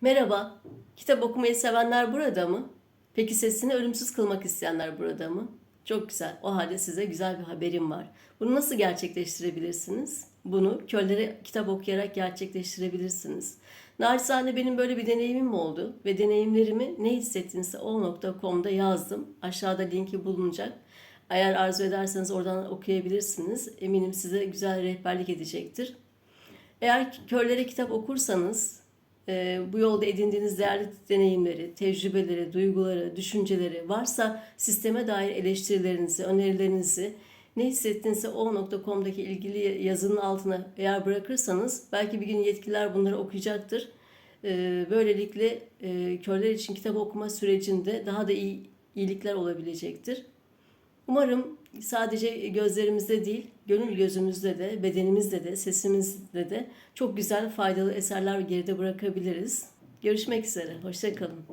Merhaba, kitap okumayı sevenler burada mı? Peki sesini ölümsüz kılmak isteyenler burada mı? Çok güzel. O halde size güzel bir haberim var. Bunu nasıl gerçekleştirebilirsiniz? Bunu köllere kitap okuyarak gerçekleştirebilirsiniz. Naçizane benim böyle bir deneyimim oldu ve deneyimlerimi ne hissettiğinizse o.com'da yazdım. Aşağıda linki bulunacak. Eğer arzu ederseniz oradan okuyabilirsiniz. Eminim size güzel rehberlik edecektir. Eğer körlere kitap okursanız e, bu yolda edindiğiniz değerli deneyimleri, tecrübeleri, duyguları, düşünceleri varsa sisteme dair eleştirilerinizi, önerilerinizi ne hissettiğinizse o.com'daki ilgili yazının altına eğer bırakırsanız belki bir gün yetkililer bunları okuyacaktır. E, Böylelikle e, körler için kitap okuma sürecinde daha da iyi iyilikler olabilecektir. Umarım sadece gözlerimizde değil, gönül gözümüzde de, bedenimizde de, sesimizde de çok güzel faydalı eserler geride bırakabiliriz. Görüşmek üzere, hoşçakalın.